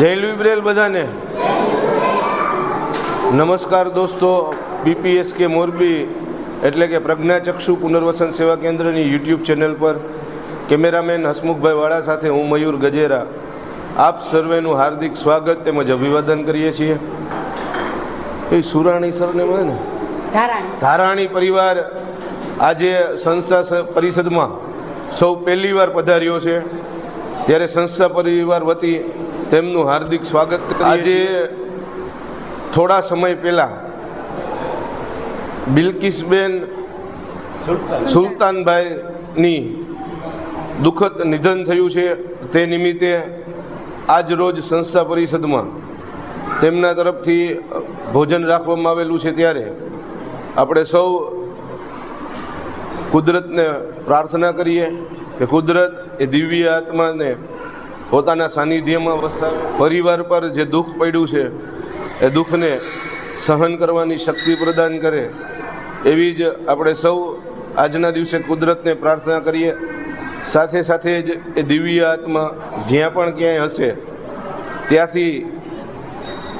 જય બ્રેલ બધાને. નમસ્કાર દોસ્તો બીપીએસ કે મોરબી એટલે કે પ્રજ્ઞાચક્ષુ પુનર્વસન સેવા કેન્દ્રની યુટ્યુબ ચેનલ પર કેમેરામેન હસમુખભાઈ વાળા સાથે હું મયુર ગજેરા. આપ સર્વેનું હાર્દિક સ્વાગત તેમજ અભિવાદન કરીએ છીએ. એ સુરાણી સરને મળે ને? ધારાણી. ધારાણી પરિવાર આજે સંસ્થા પરિષદમાં સૌ પહેલીવાર પધાર્યો છે. ત્યારે સંસ્થા પરિવાર વતી તેમનું હાર્દિક સ્વાગત આજે થોડા સમય પહેલાં બિલકિસબેન સુલતાનભાઈની દુઃખદ નિધન થયું છે. તે નિમિત્તે આજ રોજ સંસ્થા પરિષદમાં તેમના તરફથી ભોજન રાખવામાં આવેલું છે ત્યારે આપણે સૌ કુદરતને પ્રાર્થના કરીએ કે કુદરત એ દિવ્ય આત્માને પોતાના સાનિધ્યમાં વસતા પરિવાર પર જે દુઃખ પડ્યું છે, એ દુઃખને સહન કરવાની શક્તિ પ્રદાન કરે. એવી જ આપણે સૌ આજના દિવસે કુદરતને પ્રાર્થના કરીએ. સાથે સાથે જ એ દિવ્ય આત્મા જ્યાં પણ ક્યાંય હશે, ત્યાંથી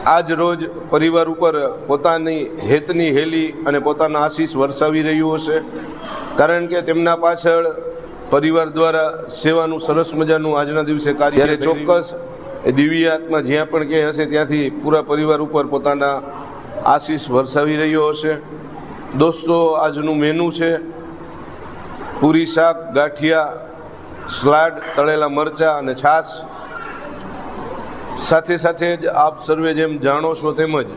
આજ રોજ પરિવાર ઉપર પોતાની હેતની હેલી અને પોતાના આશીષ વરસાવી રહ્યું હશે. કારણ કે તેમના પાછળ પરિવાર દ્વારા સેવાનું સરસ મજાનું આજના દિવસે કાર્ય ચોક્કસ એ દિવ્ય આત્મા જ્યાં પણ ક્યાંય હશે ત્યાંથી પૂરા પરિવાર ઉપર પોતાના આશીષ વરસાવી રહ્યો હશે. દોસ્તો આજનું મેનુ છે પૂરી શાક ગાંઠિયા સ્લાડ તળેલા મરચાં અને છાશ. સાથે સાથે જ આપ સર્વે જેમ જાણો છો તેમજ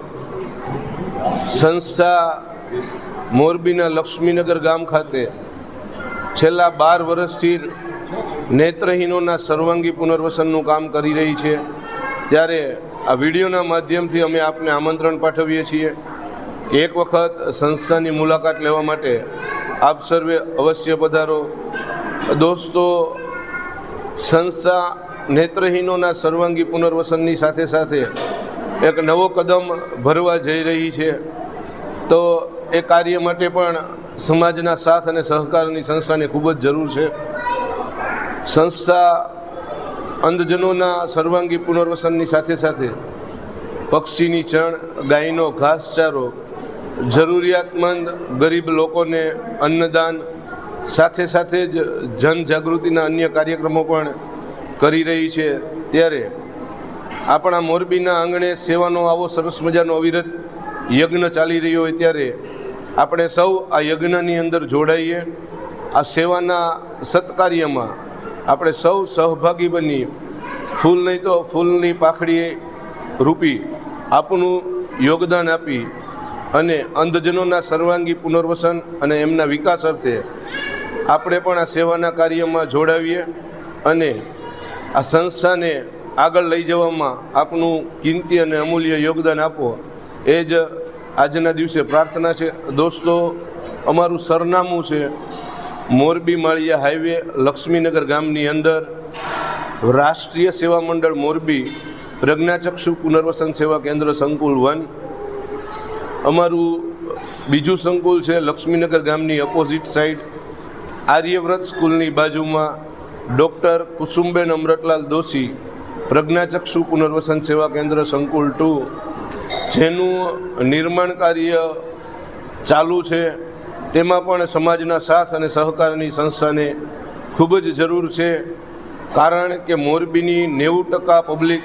સંસ્થા મોરબીના લક્ષ્મીનગર ગામ ખાતે છેલ્લા બાર વર્ષથી નેત્રહીનોના સર્વાંગી પુનર્વસનનું કામ કરી રહી છે. ત્યારે આ વિડીયોના માધ્યમથી અમે આપને આમંત્રણ પાઠવીએ છીએ, એક વખત સંસ્થાની મુલાકાત લેવા માટે આપ સર્વે અવશ્ય પધારો. દોસ્તો, સંસ્થા નેત્રહીનોના સર્વાંગી પુનર્વસનની સાથે સાથે એક નવો કદમ ભરવા જઈ રહી છે. તો એ કાર્ય માટે પણ સમાજના સાથ અને સહકારની સંસ્થાને ખૂબ જ જરૂર છે. સંસ્થા અંધજનોના સર્વાંગી પુનર્વસનની સાથે સાથે પક્ષીની ચણ, ગાયનો ઘાસચારો, જરૂરિયાતમંદ ગરીબ લોકોને અન્નદાન, સાથે સાથે જ જનજાગૃતિના અન્ય કાર્યક્રમો પણ કરી રહી છે. ત્યારે આપણા મોરબીના આંગણે સેવાનો આવો સરસ મજાનો અવિરત યજ્ઞ ચાલી રહ્યો હોય ત્યારે આપણે સૌ આ યજ્ઞની અંદર જોડાઈએ, આ સેવાના સત્કાર્યમાં આપણે સૌ સહભાગી બનીએ. ફૂલ નહીં તો ફૂલની પાખડી રૂપી આપનું યોગદાન આપી અને અંધજનોના સર્વાંગી પુનર્વસન અને એમના વિકાસ અર્થે આપણે પણ આ સેવાના કાર્યમાં જોડાવીએ અને આ સંસ્થાને આગળ લઈ જવામાં આપનું કિંમતી અને અમૂલ્ય યોગદાન આપો. એ જ આજના દિવસે પ્રાર્થના છે. દોસ્તો, અમારું સરનામું છે મોરબી માળિયા હાઈવે, લક્ષ્મીનગર ગામની અંદર. રાષ્ટ્રીય સેવા મંડળ મોરબી, પ્રજ્ઞાચક્ષુ પુનર્વસન સેવા કેન્દ્ર સંકુલ વન. અમારું બીજું સંકુલ છે લક્ષ્મીનગર ગામની ઓપોઝિટ સાઈડ આર્યવ્રત સ્કૂલની બાજુમાં ડૉક્ટર કુસુમબેન અમરતલાલ દોશી, પ્રજ્ઞાચક્ષુ પુનર્વસન સેવા કેન્દ્ર સંકુલ ટુ જેનું નિર્માણ કાર્ય ચાલુ છે, તેમાં પણ સમાજના સાથ અને સહકારની સંસ્થાને ખૂબ જ જરૂર છે. કારણ કે મોરબીની નેવું ટકા પબ્લિક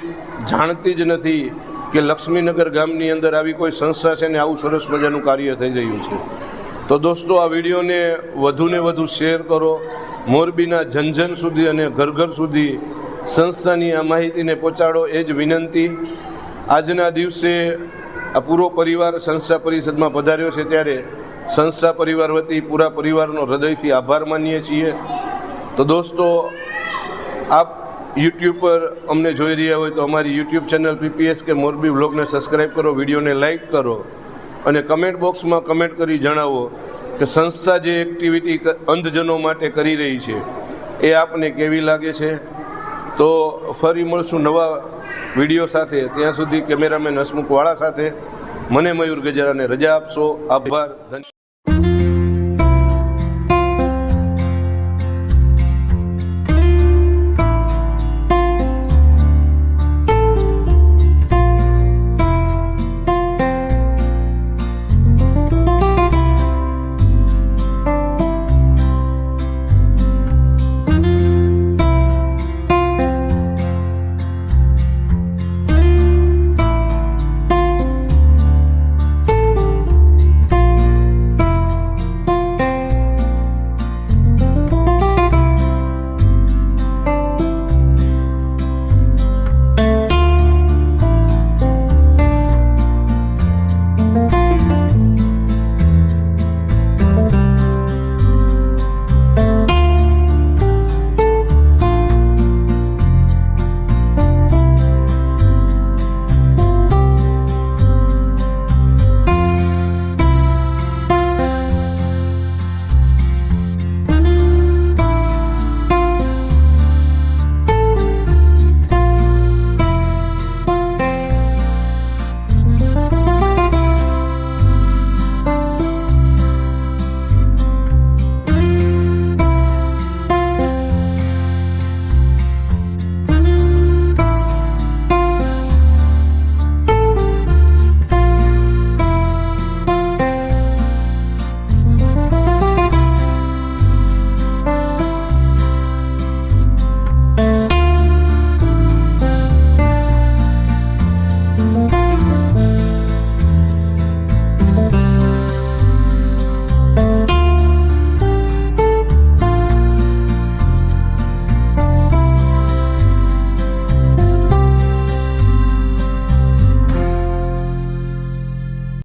જાણતી જ નથી કે લક્ષ્મીનગર ગામની અંદર આવી કોઈ સંસ્થા છે ને આવું સરસ મજાનું કાર્ય થઈ રહ્યું છે. તો દોસ્તો, આ વિડીયોને વધુને વધુ શેર કરો. મોરબીના જનજન સુધી અને ઘર ઘર સુધી સંસ્થાની આ માહિતીને પહોંચાડો એ જ વિનંતી. આજના દિવસે આ પૂરો પરિવાર સંસ્થા પરિષદમાં પધાર્યો છે ત્યારે સંસ્થા પરિવાર વતી પૂરા પરિવારનો હૃદયથી આભાર માનીએ છીએ. તો દોસ્તો, આપ યુટ્યુબ પર અમને જોઈ રહ્યા હોય તો અમારી યુટ્યુબ ચેનલ પીપીએસ કે મોરબી બ્લોગને સબસ્ક્રાઈબ કરો, વિડીયોને લાઈક કરો અને કમેન્ટ બોક્સમાં કમેન્ટ કરી જણાવો કે સંસ્થા જે એક્ટિવિટી અંધજનો માટે કરી રહી છે, એ આપને કેવી લાગે છે? તો ફરી મળશું નવા વીડિયો સાથે. ત્યાં સુધી કેમેરામેન હસમુખવાળા સાથે. મને મયુર ગજરાને રજા આપશો. આભાર. ધન્ય